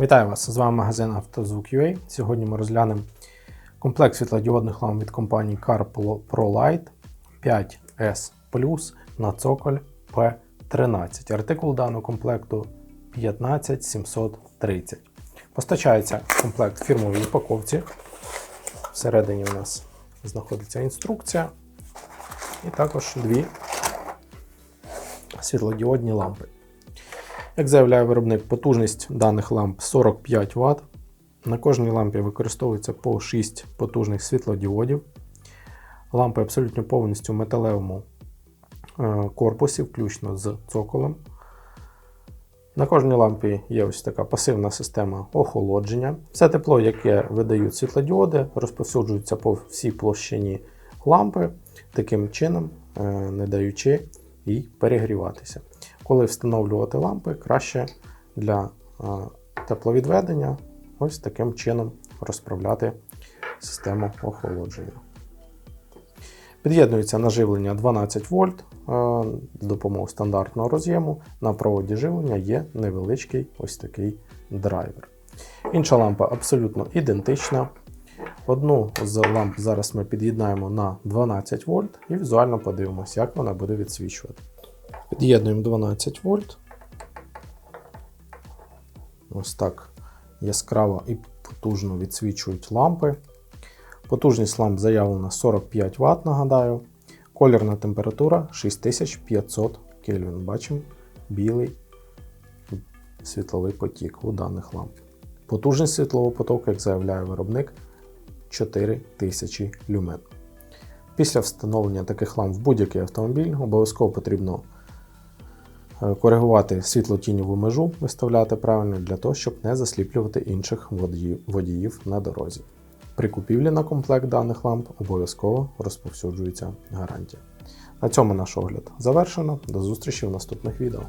Вітаю вас! З вами магазин «Автозвук.UA». Сьогодні ми розглянемо комплект світлодіодних ламп від компанії Car ProLight 5S Plus на цоколь P13. Артикул даного комплекту 15730. Постачається комплект в фірмовій упаковці. Всередині у нас знаходиться інструкція і також дві світлодіодні лампи. Як заявляє виробник, потужність даних ламп 45 Вт. На кожній лампі використовується по 6 потужних світлодіодів. Лампи абсолютно повністю в металевому е, корпусі, включно з цоколем. На кожній лампі є ось така пасивна система охолодження. Все тепло, яке видають світлодіоди, розповсюджується по всій площині лампи, таким чином е, не даючи їй перегріватися. Коли встановлювати лампи, краще для е, тепловідведення ось таким чином розправляти систему охолодження. Під'єднується наживлення 12 вольт з допомогою стандартного роз'єму. На проводі живлення є невеличкий ось такий драйвер. Інша лампа абсолютно ідентична. Одну з ламп зараз ми під'єднаємо на 12 вольт і візуально подивимося, як вона буде відсвічувати. Під'єднуємо 12 вольт. Ось так яскраво і потужно відсвічують лампи. Потужність ламп заявлена 45 Вт, нагадаю. Колірна температура 6500 Кельвін. Бачимо білий світловий потік у даних ламп. Потужність світлового потоку, як заявляє виробник, 4000 люмен. Після встановлення таких ламп в будь-який автомобіль обов'язково потрібно коригувати світло-тіньову межу, виставляти правильно для того, щоб не засліплювати інших водіїв на дорозі. При купівлі на комплект даних ламп обов'язково розповсюджується гарантія. На цьому наш огляд завершено. До зустрічі в наступних відео.